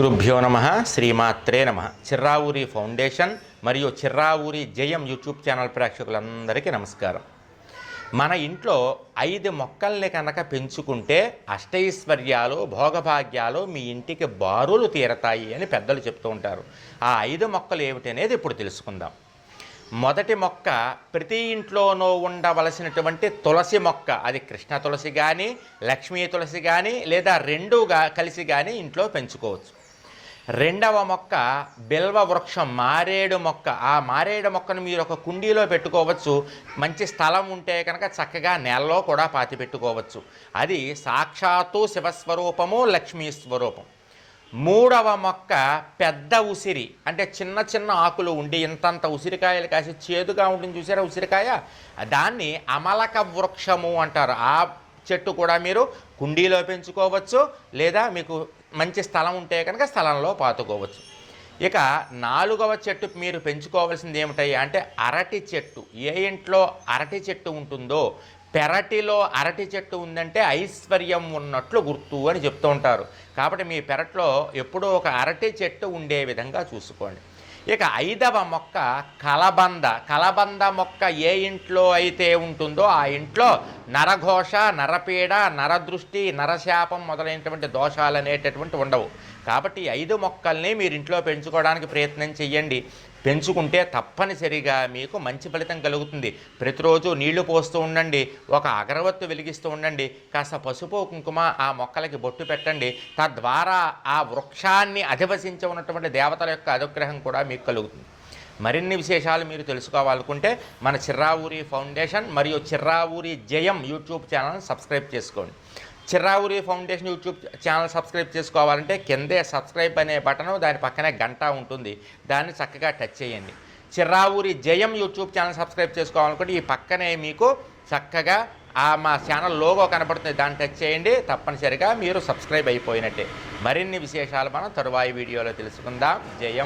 గురుభ్యో నమ శ్రీమాత్రే నమ. చిర్రావూరి ఫౌండేషన్ మరియు చిర్రావూరి జయం యూట్యూబ్ ఛానల్ ప్రేక్షకులందరికీ నమస్కారం. మన ఇంట్లో ఐదు మొక్కల్ని కనుక పెంచుకుంటే అష్టైశ్వర్యాలు భోగభాగ్యాలు మీ ఇంటికి బారులు తీరతాయి అని పెద్దలు చెప్తూ ఉంటారు. ఆ ఐదు మొక్కలు ఏమిటి అనేది ఇప్పుడు తెలుసుకుందాం. మొదటి మొక్క ప్రతి ఇంట్లోనూ ఉండవలసినటువంటి తులసి మొక్క. అది కృష్ణ తులసి కానీ లక్ష్మీ తులసి కానీ లేదా రెండుగా కలిసి కానీ ఇంట్లో పెంచుకోవచ్చు. రెండవ మొక్క బిల్వ వృక్షం మారేడు మొక్క. ఆ మారేడు మొక్కను మీరు ఒక కుండీలో పెట్టుకోవచ్చు. మంచి స్థలం ఉంటే కనుక చక్కగా నేలలో కూడా పాతి పెట్టుకోవచ్చు. అది సాక్షాత్తు శివస్వరూపము లక్ష్మీ స్వరూపం. మూడవ మొక్క పెద్ద ఉసిరి. అంటే చిన్న చిన్న ఆకులు ఉండి ఇంతంత ఉసిరికాయలు కాసి చేదుగా ఉంటుంది చూసారా ఉసిరికాయ? దాన్ని అమలక వృక్షము అంటారు. ఆ చెట్టు కూడా మీరు కుండీలో పెంచుకోవచ్చు లేదా మీకు మంచి స్థలం ఉంటే కనుక స్థలంలో పాతుకోవచ్చు. ఇక నాలుగవ చెట్టు మీరు పెంచుకోవాల్సింది ఏమిటయ్యా అంటే అరటి చెట్టు. ఏ ఇంట్లో అరటి చెట్టు ఉంటుందో పెరటిలో అరటి చెట్టు ఉందంటే ఐశ్వర్యం ఉన్నట్లు గుర్తు అని చెప్తూ ఉంటారు. కాబట్టి మీ పెరట్లో ఎప్పుడూ ఒక అరటి చెట్టు ఉండే విధంగా చూసుకోండి. ఇక ఐదవ మొక్క కలబంద. కలబంద మొక్క ఏ ఇంట్లో అయితే ఉంటుందో ఆ ఇంట్లో నరఘోష నరపీడ నరదృష్టి నరశాపం మొదలైనటువంటి దోషాలు అనేటటువంటి ఉండవు. కాబట్టి ఐదు మొక్కల్ని మీరు ఇంట్లో పెంచుకోవడానికి ప్రయత్నం చెయ్యండి. పెంచుకుంటే తప్పనిసరిగా మీకు మంచి ఫలితం కలుగుతుంది. ప్రతిరోజు నీళ్ళు పోస్తూ ఉండండి. ఒక అగరవత్తు వెలిగిస్తూ ఉండండి. కాస్త పసుపు కుంకుమ ఆ మొక్కలకి బొట్టు పెట్టండి. తద్వారా ఆ వృక్షాన్ని అధివసించి ఉన్నటువంటి దేవతల యొక్క అనుగ్రహం కూడా మీకు కలుగుతుంది. మరిన్ని విశేషాలు మీరు తెలుసుకోవాలనుకుంటే మన చిర్రావూరి ఫౌండేషన్ మరియు చిర్రావూరి జయం యూట్యూబ్ ఛానల్ని సబ్స్క్రైబ్ చేసుకోండి. Chirravuri foundation YouTube channel subscribe చేసుకోవాలంటే కిందే సబ్స్క్రైబ్ అనే బటను దాని పక్కనే గంట ఉంటుంది. దాన్ని చక్కగా టచ్ చేయండి. చిర్రావూరి జయం యూట్యూబ్ ఛానల్ సబ్స్క్రైబ్ చేసుకోవాలనుకుంటే ఈ పక్కనే మీకు చక్కగా ఆ మా ఛానల్ లోగో కనపడుతుంది దాన్ని టచ్ చేయండి. తప్పనిసరిగా మీరు సబ్స్క్రైబ్ అయిపోయినట్టే. మరిన్ని విశేషాలు మనం తరువాయి వీడియోలో తెలుసుకుందాం. జయం.